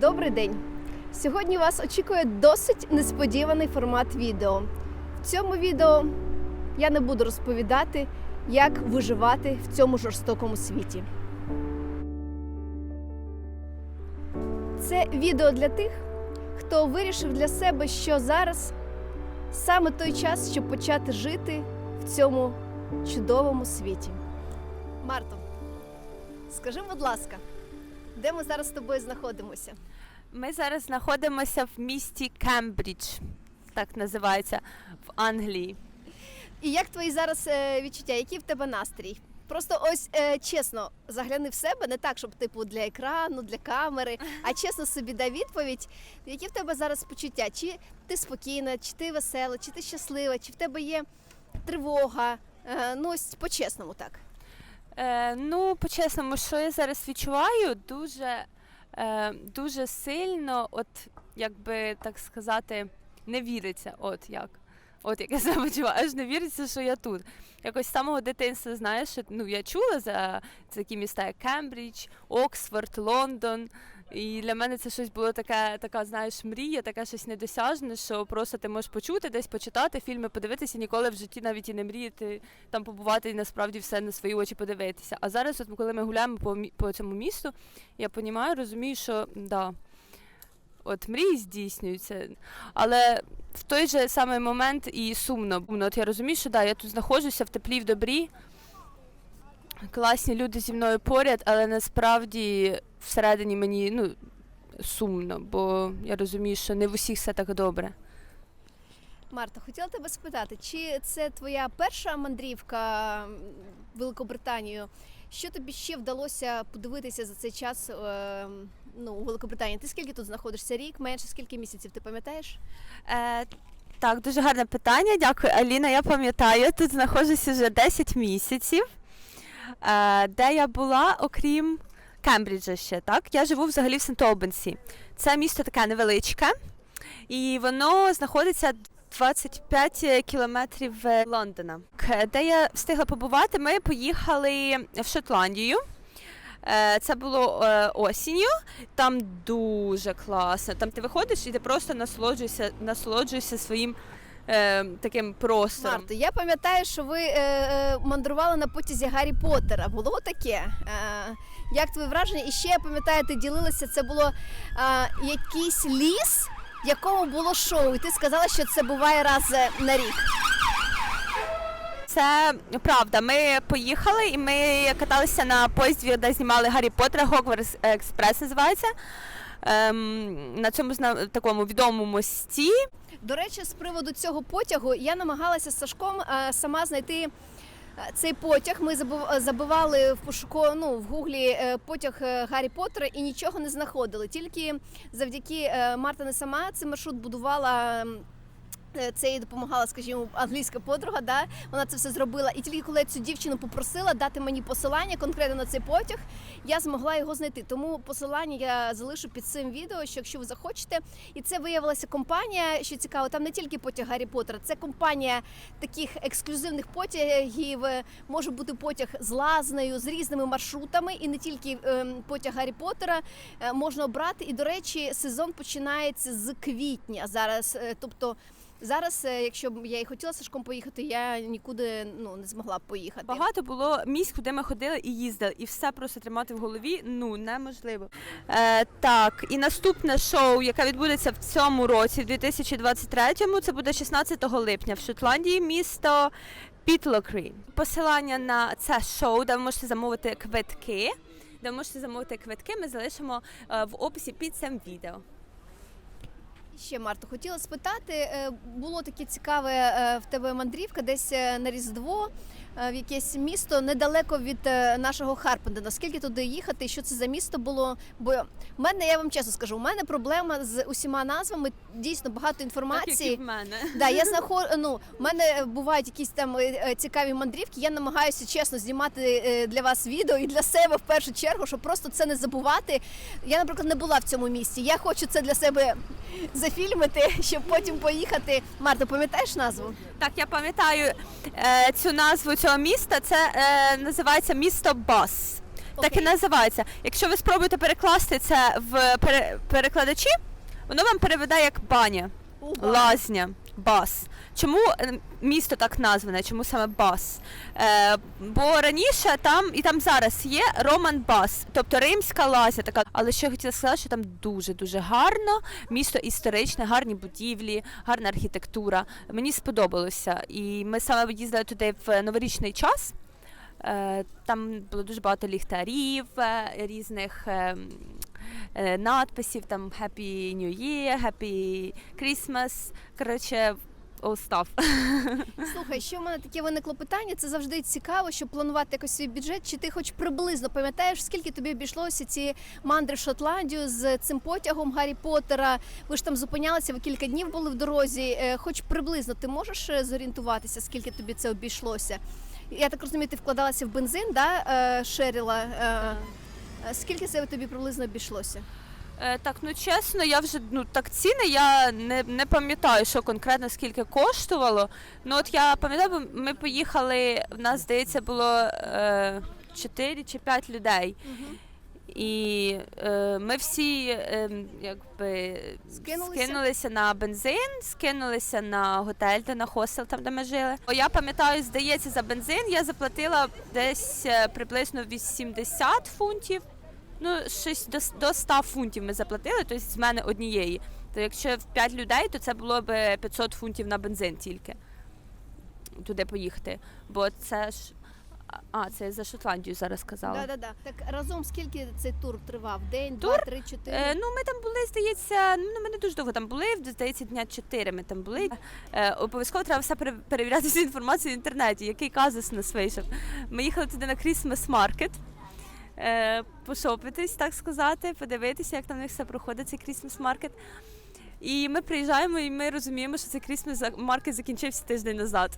Добрий день! Сьогодні вас очікує досить несподіваний формат відео. В цьому відео я не буду розповідати, як виживати в цьому жорстокому світі. Це відео для тих, хто вирішив для себе, що зараз саме той час, щоб почати жити в цьому чудовому світі. Марто, скажи, будь ласка, де ми зараз з тобою знаходимося? Ми зараз знаходимося в місті Кембридж, так називається, в Англії. І як твої зараз е, відчуття? Який в тебе настрій? Просто ось е, чесно загляни в себе, не так, щоб типу для екрану, для камери, а чесно собі дай відповідь. Які в тебе зараз почуття? Чи ти спокійна, чи ти весела, чи ти щаслива, чи в тебе є тривога? Е, ну ось по-чесному так. Е, ну, по-чесному, що я зараз відчуваю, дуже, е, дуже сильно, от як би так сказати, не віриться, от як. От як я себе почуваю, аж не віриться, що я тут. Якось з самого дитинства, знаєш, ну я чула за такі міста, як Кембридж, Оксфорд, Лондон. І для мене це щось було таке, така, знаєш, мрія, таке щось недосяжне, що просто ти можеш почути, десь почитати, фільми подивитися, ніколи в житті навіть і не мріяти там побувати і насправді все на свої очі подивитися. А зараз, от коли ми гуляємо по, по цьому місту, я розумію, розумію, що да, от мрії здійснюються. Але в той же самий момент і сумно. От я розумію, що да, я тут знаходжуся в теплі, в добрі. Класні люди зі мною поряд, але насправді всередині мені ну, сумно, бо я розумію, що не в усіх все так добре. Марта, хотіла тебе спитати, чи це твоя перша мандрівка в Великобританію? Що тобі ще вдалося подивитися за цей час е, ну, у Великобританії? Ти скільки тут знаходишся? Рік, менше, скільки місяців, ти пам'ятаєш? Е, так, дуже гарне питання. Дякую, Аліна. Я пам'ятаю, тут знаходжуся вже 10 місяців. Е, де я була, окрім Кембриджа ще, так? Я живу взагалі в Сент-Олбенсі. Це місто таке невеличке, і воно знаходиться 25 кілометрів від Лондона. Де я встигла побувати, ми поїхали в Шотландію. Е, Це було е, осінню. Там дуже класно. Там ти виходиш і ти просто насолоджуєшся, насолоджуєшся своїм е, таким простором. Марто, я пам'ятаю, що ви е, е, мандрували на потязі Гаррі Поттера. Було таке? Е, як твої враження? І ще я пам'ятаю, ти ділилася, це було е, якийсь ліс, в якому було шоу. І ти сказала, що це буває раз е, на рік. Це правда. Ми поїхали і ми каталися на поїзді, де знімали Гаррі Поттера, Хогвартс Експрес називається. Ем, на цьому такому відомому мості. До речі, з приводу цього потягу я намагалася з Сашком е, сама знайти. е, Цей потяг ми забив- забивали в пошуку, ну, в гуглі е, потяг е, Гаррі Поттера і нічого не знаходили. Тільки завдяки е, Марта не сама цей маршрут будувала. е, Це їй допомагала, скажімо, англійська подруга. Да? Вона це все зробила. І тільки коли я цю дівчину попросила дати мені посилання конкретно на цей потяг, я змогла його знайти. Тому посилання я залишу під цим відео, що якщо ви захочете. І це виявилася компанія, що цікаво, там не тільки потяг Гаррі Поттера, це компанія таких ексклюзивних потягів. Е, Може бути потяг з лазнею, з різними маршрутами, і не тільки ем, потяг Гаррі Поттера е, можна обрати. І до речі, сезон починається з квітня зараз. Е, Тобто зараз, е, якщо б я і хотіла Сашком поїхати, я нікуди ну не змогла б поїхати. Багато було місць, куди ми ходили і їздили, і все просто тримати в голові ну неможливо. Е, так, і наступне шоу, яке відбудеться в цьому році, в 2023-му, це буде 16 липня в Шотландії, місто Пітлокрі. Посилання на це шоу, де ви можете замовити квитки. Де ви можете замовити квитки, ми залишимо е, в описі під цим відео. Ще Марто, хотіла спитати, е, було таке цікаве е, в тебе мандрівка десь е, на Різдво, в якесь місто недалеко від е, нашого Харпендена. Скільки туди їхати? Що це за місто було? Бо в мене, я вам чесно скажу, у мене проблема з усіма назвами. Дійсно багато інформації. Так, як і в мене. Да, я знаход... ну, в мене бувають якісь там е, е, цікаві мандрівки. Я намагаюся чесно знімати е, для вас відео і для себе в першу чергу, щоб просто це не забувати. Я, наприклад, не була в цьому місці. Я хочу це для себе зафільмити, щоб потім поїхати. Марта, пам'ятаєш назву? Так, я пам'ятаю е, цю назву цього міста. Це е, називається місто Бас. Так і Окей. називається. Якщо ви спробуєте перекласти це в пере- перекладачі, воно вам переведе як баня, Уба. лазня, бас. Чому е, місто так назване? Чому саме бас? Е, бо раніше там і там зараз є Роман Бас, тобто римська лазня така. Але ще хотіла сказати, що там дуже дуже гарно. Місто історичне, гарні будівлі, гарна архітектура. Мені сподобалося. І ми саме їздили туди в новорічний час. Е, Там було дуже багато ліхтарів, е, різних е, надписів, там Happy New Year, Happy Christmas. Коротше, stuff. Слухай, що в мене таке виникло питання? Це завжди цікаво, щоб планувати якось свій бюджет. Чи ти хоч приблизно пам'ятаєш, скільки тобі обійшлося ці мандри в Шотландію з цим потягом Гаррі Поттера? Ви ж там зупинялися, ви кілька днів були в дорозі. Е, Хоч приблизно ти можеш е, зорієнтуватися, скільки тобі це обійшлося? Я так розумію, ти вкладалася в бензин, да, е, Шеріла? Скільки це тобі приблизно обійшлося? Е, Так, ну чесно, я вже ну так ціни я не, не пам'ятаю, що конкретно скільки коштувало. Ну от я пам'ятаю, ми поїхали, в нас здається було е, 4 чи 5 людей. І е, ми всі е, якби Скинулися? скинулися на бензин, скинулися на готель, де на хостел, там де ми жили. О, Я пам'ятаю, здається, за бензин я заплатила десь е, приблизно 80 фунтів. Ну, щось до, до 100 фунтів ми заплатили, тобто з мене однієї. То якщо в 5 людей, то це було б 500 фунтів на бензин тільки туди поїхати. Бо це ж. А, це я за Шотландію зараз казала. Да, да, да. Так разом скільки цей тур тривав? День, Тур? два, три, чотири. Е, ну, ми там були, здається, ну ми не дуже довго там були, здається, дня 4 ми там були. Е, обов'язково треба все перевіряти всю інформацію в інтернеті, який казус нас вийшов. Ми їхали туди на Christmas Market. Е, пошопитись, так сказати, подивитися, як там у них все проходить, цей Крісмас маркет. І ми приїжджаємо і ми розуміємо, що цей Крісмас маркет закінчився тиждень назад.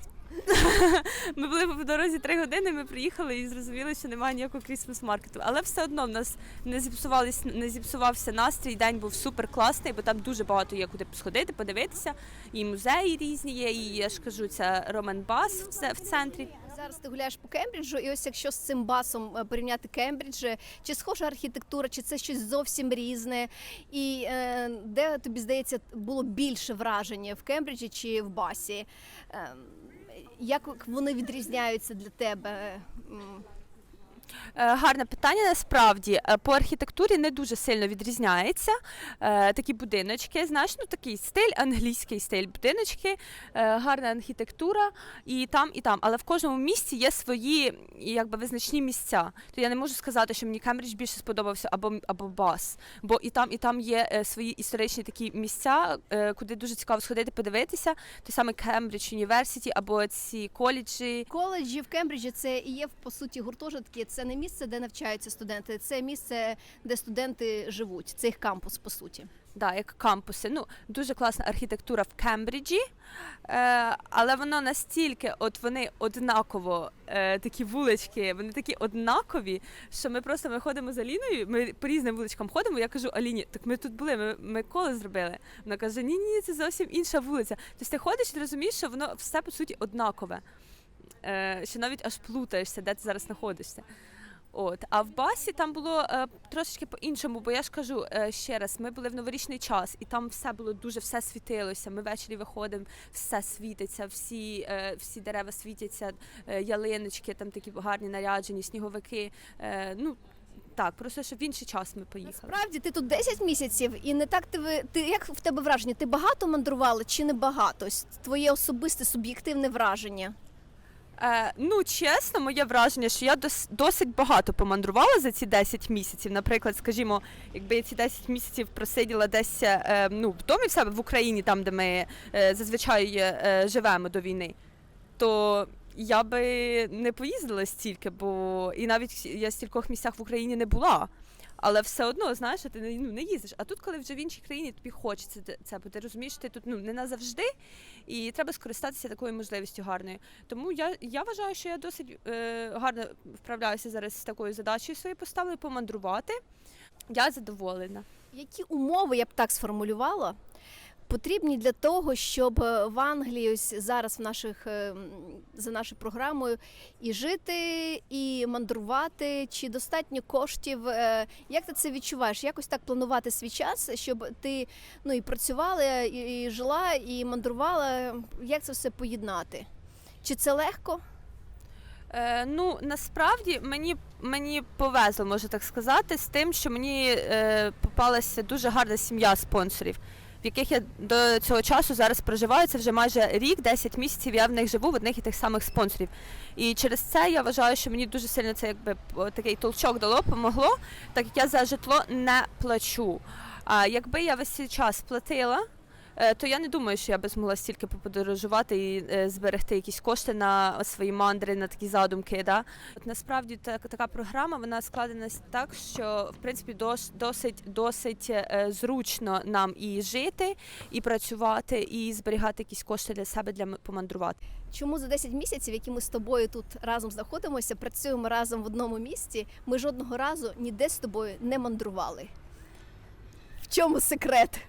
Ми були в дорозі три години, ми приїхали і зрозуміли, що немає ніякого Christmas маркету. Але все одно в нас не зіпсувались, не зіпсувався настрій. День був супер класний, бо там дуже багато є куди сходити, подивитися. І музеї різні є, і я ж кажу, це Роман Бас в центрі. Зараз ти гуляєш по Кембриджу, і ось якщо з цим басом е, порівняти Кембридж, чи схожа архітектура, чи це щось зовсім різне, і е, де тобі здається було більше враження в Кембриджі чи в басі? Е, як вони відрізняються для тебе? Е, Гарне питання насправді Е, по архітектурі не дуже сильно відрізняється. Е, Такі будиночки, знаєш, ну такий стиль, англійський стиль будиночки, гарна архітектура і там, і там. Але в кожному місці є свої якби визначні місця. То я не можу сказати, що мені Кембридж більше сподобався або або Бас. Бо і там, і там є свої історичні такі місця, куди дуже цікаво сходити, подивитися. Той самий Кембридж Юніверсіті або ці коледжі. Коледжі в Кембриджі це і є по суті гуртожитки. Це не місце, де навчаються студенти, це місце, де студенти живуть. Це їх кампус, по суті. Да, як кампуси. Ну, дуже класна архітектура в Кембриджі, е, але воно настільки, от вони однаково, е, такі вулички, вони такі однакові, що ми просто ми ходимо з Аліною, ми по різним вуличкам ходимо. Я кажу Аліні, так ми тут були, ми, ми коло зробили. Вона каже: Ні, ні, це зовсім інша вулиця. Тобто ти ходиш і розумієш, що воно все по суті однакове. Е, що навіть аж плутаєшся, де ти зараз знаходишся. От, а в басі там було е, трошечки по-іншому, бо я ж кажу е, ще раз, ми були в новорічний час, і там все було дуже все світилося. Ми ввечері виходимо, все світиться, всі, е, всі дерева світяться, е, ялиночки, там такі гарні наряджені, сніговики. Е, ну так, просто що в інший час ми поїхали. Насправді ти тут 10 місяців, і не так ти ти як в тебе враження? Ти багато мандрувала чи не багато? Твоє особисте суб'єктивне враження. Е, ну, чесно, моє враження, що я дос, досить багато помандрувала за ці 10 місяців. Наприклад, скажімо, якби я ці 10 місяців просиділа десь е, ну, в домі в себе в Україні, там, де ми е, зазвичай е, живемо до війни, то я би не поїздила стільки, бо і навіть я в стількох місцях в Україні не була. Але все одно, знаєш, ти не- ну, не їздиш. А тут, коли вже в іншій країні тобі хочеться це, бо ти розумієш, ти тут ну, не назавжди, і треба скористатися такою можливістю гарною. Тому я, я вважаю, що я досить е, гарно вправляюся зараз з такою задачею своєю поставлю помандрувати. Я задоволена. Які умови я б так сформулювала? Потрібні для того, щоб е, в Англії ось зараз в наших е, за нашою програмою і жити, і мандрувати? Чи достатньо коштів? Е, Як ти це відчуваєш? Якось так планувати свій час, щоб ти ну і працювала, і, жила, і мандрувала? Як це все поєднати? Чи це легко? Е, ну насправді мені, мені повезло, можу так сказати, з тим, що мені е, попалася дуже гарна сім'я спонсорів, в яких я до цього часу зараз проживаю. Це вже майже рік, 10 місяців. Я в них живу в одних і тих самих спонсорів. І через це я вважаю, що мені дуже сильно це якби такий толчок дало, помогло, так як я за житло не плачу. А якби я весь цей час платила. Е, То я не думаю, що я би змогла стільки поподорожувати і е, зберегти якісь кошти на свої мандри, на такі задумки. Да? От насправді так, така програма вона складена так, що в принципі досить досить е, зручно нам і жити, і працювати, і зберігати якісь кошти для себе для помандрувати. Чому за 10 місяців, які ми з тобою тут разом знаходимося, працюємо разом в одному місці, ми жодного разу ніде з тобою не мандрували? В чому секрет?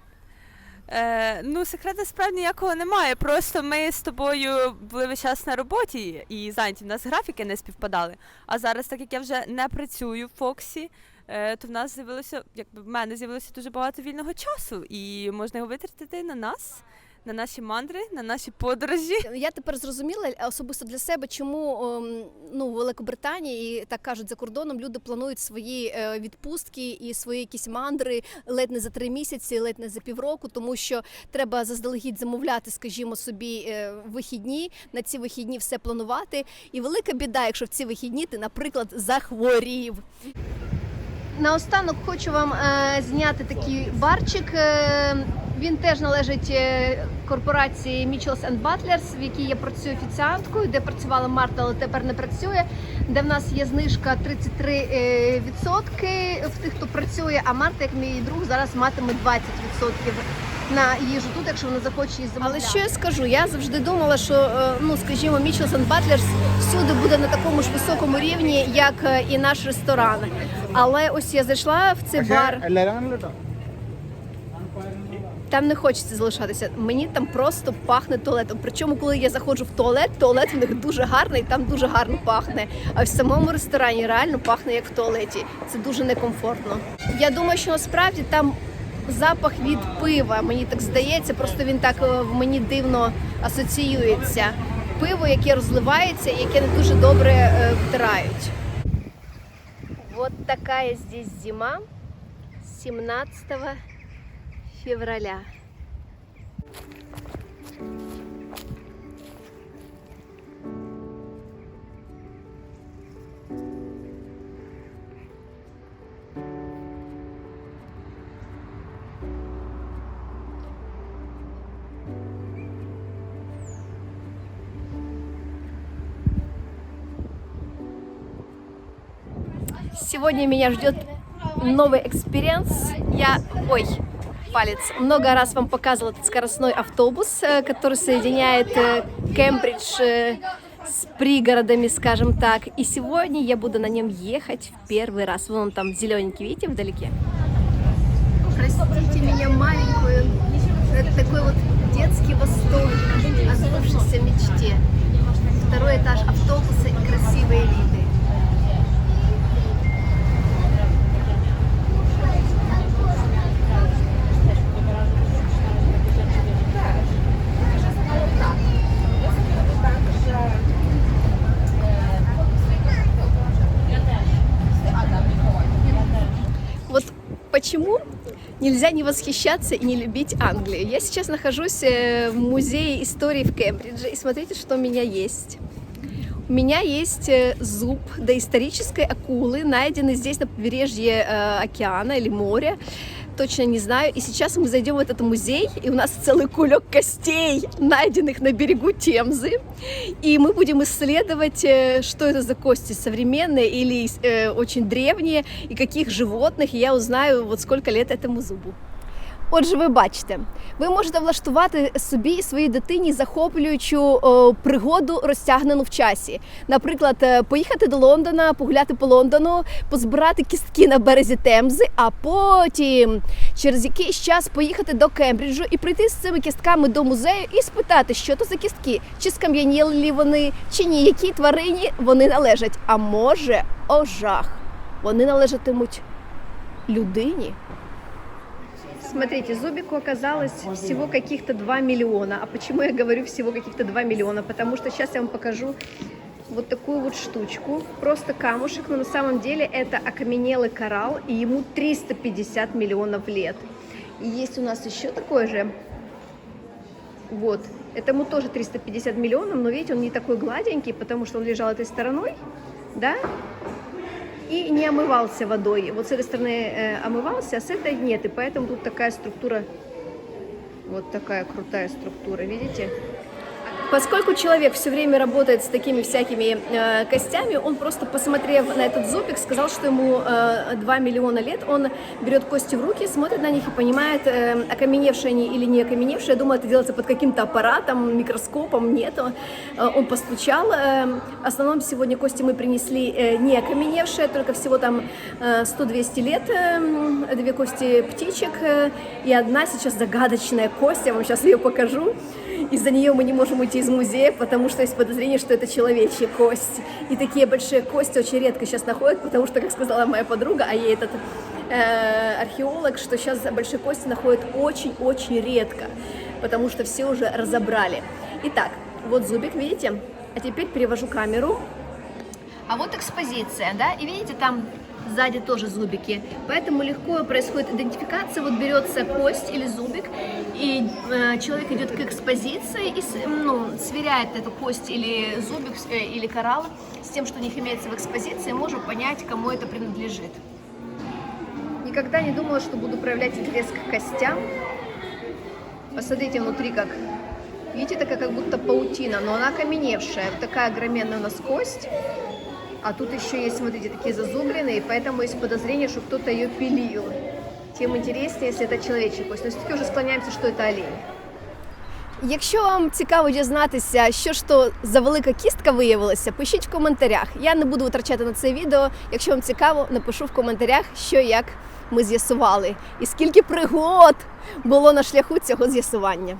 Е, ну, секрету справді ніякого немає. Просто ми з тобою були весь час на роботі і зайняті. У нас графіки не співпадали. А зараз, так як я вже не працюю в Фоксі, е, то в нас з'явилося, якби в мене з'явилося дуже багато вільного часу, і можна його витратити на нас, на наші мандри, на наші подорожі. Я тепер зрозуміла особисто для себе, чому ем, ну, в Великобританії і так кажуть за кордоном люди планують свої е, відпустки і свої якісь мандри ледь не за три місяці, ледь не за півроку, тому що треба заздалегідь замовляти, скажімо собі, е, вихідні. На ці вихідні все планувати. І велика біда, якщо в ці вихідні ти, наприклад, захворів. Наостанок хочу вам е, зняти такий барчик. Е, він теж належить е, корпорації Mitchells and Butlers, в якій я працюю офіціанткою, де працювала Марта, але тепер не працює. Де в нас є знижка 33 е, відсотки в тих, хто працює. А Марта, як мій друг, зараз матиме 20 відсотків на їжу тут, якщо вона захоче її замовляти. Але що я скажу? Я завжди думала, що е, ну скажімо, and Butlers всюди буде на такому ж високому рівні, як е, і наш ресторан. Але ось я зайшла в цей бар. Там не хочеться залишатися. Мені там просто пахне туалетом. Причому, коли я заходжу в туалет, туалет в них дуже гарний, там дуже гарно пахне. А в самому ресторані реально пахне як в туалеті. Це дуже некомфортно. Я думаю, що насправді там запах від пива. Мені так здається, просто він так е, в мені дивно асоціюється. Пиво, яке розливається, і яке не дуже добре е, втирають. Вот такая здесь зима 17 февраля. Сегодня меня ждет новый экспириенс. Я, ой, палец. Много раз вам показывал этот скоростной автобус, э, который соединяет э, Кембридж э, с пригородами, скажем так. И сегодня я буду на нем ехать в первый раз. Вон он там зелененький, видите, вдалеке? Простите меня маленькую. Это такой вот детский восторг о сбывшейся мечте. Второй этаж автобуса и красивые виды. почему нельзя не восхищаться и не любить Англию. Я сейчас нахожусь э, в музее истории в Кембридже, и смотрите, что у меня есть. У меня есть э, зуб доисторической акулы, найденный здесь на побережье э, океана или моря. Точно не знаю. И сейчас мы зайдем в этот музей, и у нас целый кулек костей, найденных на берегу Темзы. И мы будем исследовать, э, что это за кости, современные или э, очень древние, и каких животных. И я узнаю, вот сколько лет этому зубу. Отже, ви бачите, ви можете влаштувати собі і своїй дитині захоплюючу о, пригоду розтягнену в часі. Наприклад, е, поїхати до Лондона, погуляти по Лондону, позбирати кістки на березі Темзи, а потім через якийсь час поїхати до Кембриджу і прийти з цими кістками до музею і спитати, що то за кістки, чи скам'яніли вони, чи ні, якій тварині вони належать. А може, о жах, вони належатимуть людині. Смотрите, зубику оказалось всего каких-то 2 миллиона. А почему я говорю всего каких-то 2 миллиона? Потому что сейчас я вам покажу вот такую вот штучку. Просто камушек, но на самом деле это окаменелый коралл, и ему 350 миллионов лет. И есть у нас еще такой же. Вот. Этому тоже 350 миллионов, но видите, он не такой гладенький, потому что он лежал этой стороной, да? и не омывался водой. Вот с этой стороны э, омывался, а с этой нет. И поэтому тут такая структура, вот такая крутая структура, видите? Поскольку человек все время работает с такими всякими э, костями, он просто посмотрев на этот зубик, сказал, что ему э, 2 миллиона лет, он берет кости в руки, смотрит на них и понимает, э, окаменевшие они или не окаменевшие. Я думаю, это делается под каким-то аппаратом, микроскопом, нет. Э, он постучал. Э, в основном сегодня кости мы принесли э, не окаменевшие, только всего там э, 100-200 лет, э, две кости птичек э, и одна сейчас загадочная кость, я вам сейчас ее покажу. Из-за нее мы не можем уйти из музея, потому что есть подозрение, что это человечья кость. И такие большие кости очень редко сейчас находят, потому что, как сказала моя подруга, а ей этот э, археолог, что сейчас большие кости находят очень-очень редко, потому что все уже разобрали. Итак, вот зубик, видите? А теперь перевожу камеру. А вот экспозиция, да, и видите, там сзади тоже зубики. Поэтому легко происходит идентификация. Вот берется кость или зубик, и э, человек идет к экспозиции и ну, сверяет эту кость или зубик э, или коралл с тем, что у них имеется в экспозиции, и может понять, кому это принадлежит. Никогда не думала, что буду проявлять интерес к костям. Посмотрите внутри как. Видите, такая как будто паутина, но она окаменевшая. Вот такая огроменная у нас кость. А тут еще есть, смотрите, такие зазубрины, и поэтому есть подозрение, что кто-то ее пилил. Тем интереснее, если это человечья кость. Но все-таки уже склоняемся, что это олень. Якщо вам цікаво дізнатися, що ж то за велика кістка виявилася, пишіть в коментарях. Я не буду витрачати на це відео. Якщо вам цікаво, напишу в коментарях, що як ми з'ясували, і скільки пригод було на шляху цього з'ясування.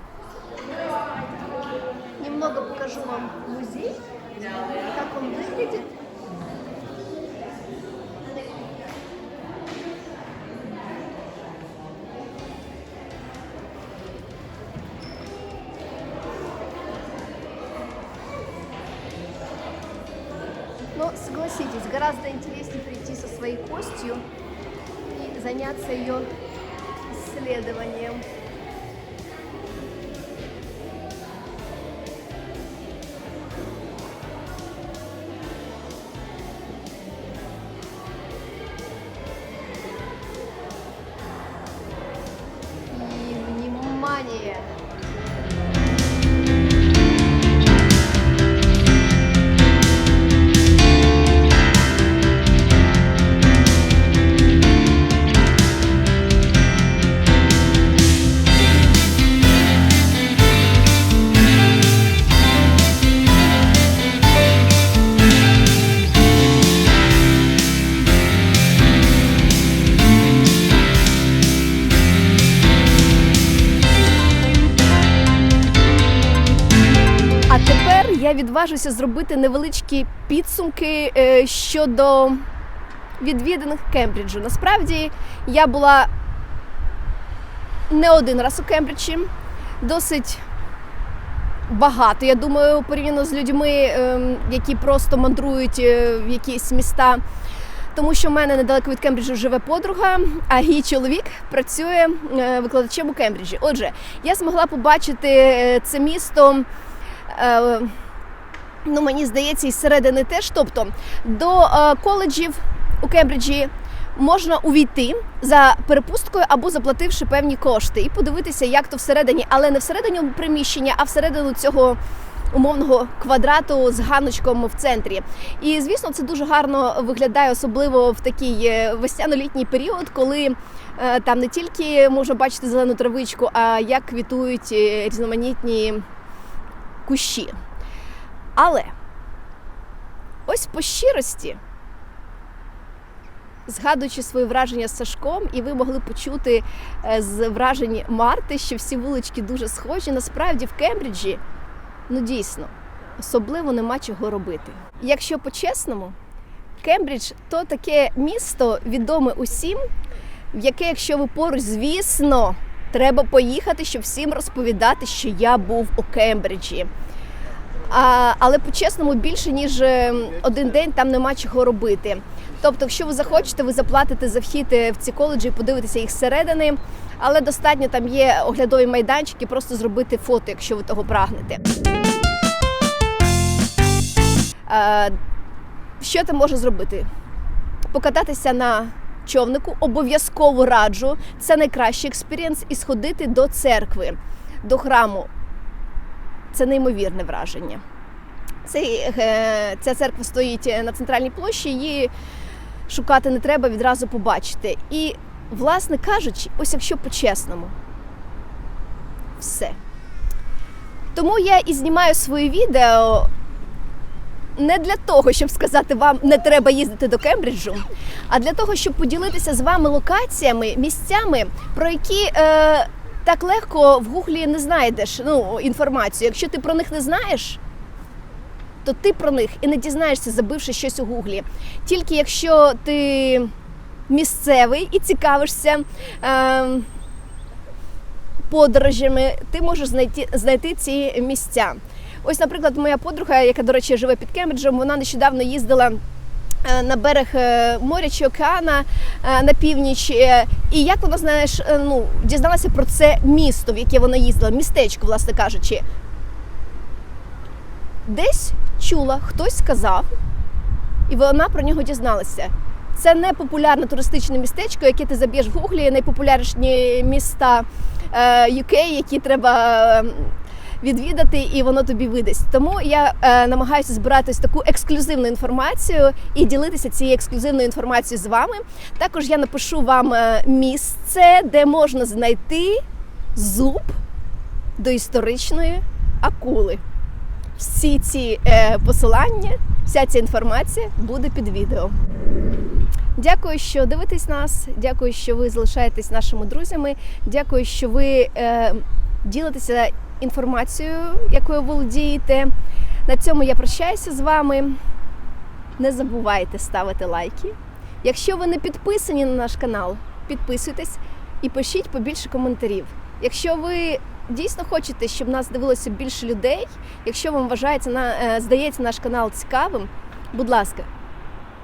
Немного покажу вам Гораздо интереснее прийти со своей костью и заняться ее исследованием. Відважуся зробити невеличкі підсумки е, щодо відвіданих Кембриджу. Насправді я була не один раз у Кембриджі, досить багато. Я думаю, порівняно з людьми, ем, які просто мандрують е, в якісь міста. Тому що в мене недалеко від Кембриджу живе подруга, а її чоловік працює е, викладачем у Кембриджі. Отже, я змогла побачити це місто. Ну, мені здається, із середини теж. Тобто до е, коледжів у Кембриджі можна увійти за перепусткою або заплативши певні кошти і подивитися, як то всередині, але не всередині приміщення, а всередину цього умовного квадрату з ганочком в центрі. І звісно, це дуже гарно виглядає, особливо в такий е, весняно-літній період, коли е, там не тільки можна бачити зелену травичку, а як квітують різноманітні кущі. Але ось по щирості, згадуючи свої враження з Сашком, і ви могли почути е, з вражень Марти, що всі вулички дуже схожі. Насправді в Кембриджі, ну дійсно, особливо нема чого робити. Якщо по-чесному, Кембридж то таке місто відоме усім, в яке, якщо ви поруч, звісно, треба поїхати, щоб всім розповідати, що я був у Кембриджі. А, але по-чесному більше ніж е, один день там нема чого робити. Тобто, якщо ви захочете, ви заплатите за вхід е, в ці коледжі і подивитеся їх зсередини, але достатньо там є оглядові майданчики, просто зробити фото, якщо ви того прагнете. Е, Що ти можеш зробити? Покататися на човнику, обов'язково раджу. Це найкращий експірієнс і сходити до церкви, до храму. Це неймовірне враження. Цей, е, ця церква стоїть на центральній площі, її шукати не треба, відразу побачити. І, власне кажучи, ось якщо по-чесному, все. Тому я і знімаю свої відео не для того, щоб сказати вам, не треба їздити до Кембриджу, а для того, щоб поділитися з вами локаціями, місцями, про які е, так легко в гуглі не знайдеш ну, інформацію. Якщо ти про них не знаєш, то ти про них і не дізнаєшся, забивши щось у гуглі. Тільки якщо ти місцевий і цікавишся. Е, Подорожами ти можеш знайти, знайти ці місця. Ось, наприклад, моя подруга, яка, до речі, живе під Кембриджем, вона нещодавно їздила на берег е, моря чи океана е, на північ. Е, І як вона знаєш, е, ну, дізналася про це місто, в яке вона їздила, містечко, власне кажучи. Десь чула, хтось сказав, і вона про нього дізналася. Це не популярне туристичне містечко, яке ти заб'єш в гуглі, найпопулярніші міста е, UK, які треба е, відвідати, і воно тобі видасть. Тому я е, намагаюся збирати таку ексклюзивну інформацію і ділитися цією ексклюзивною інформацією з вами. Також я напишу вам е, місце, де можна знайти зуб до історичної акули. Всі ці е, посилання, вся ця інформація буде під відео. Дякую, що дивитесь нас. Дякую, що ви залишаєтесь нашими друзями. Дякую, що ви е, ділитеся інформацією, якою володієте. На цьому я прощаюся з вами. Не забувайте ставити лайки. Якщо ви не підписані на наш канал, підписуйтесь і пишіть побільше коментарів. Якщо ви дійсно хочете, щоб нас дивилося більше людей, якщо вам вважається на е, здається наш канал цікавим, будь ласка,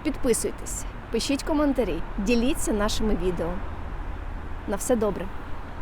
підписуйтесь, пишіть коментарі, діліться нашими відео. На все добре.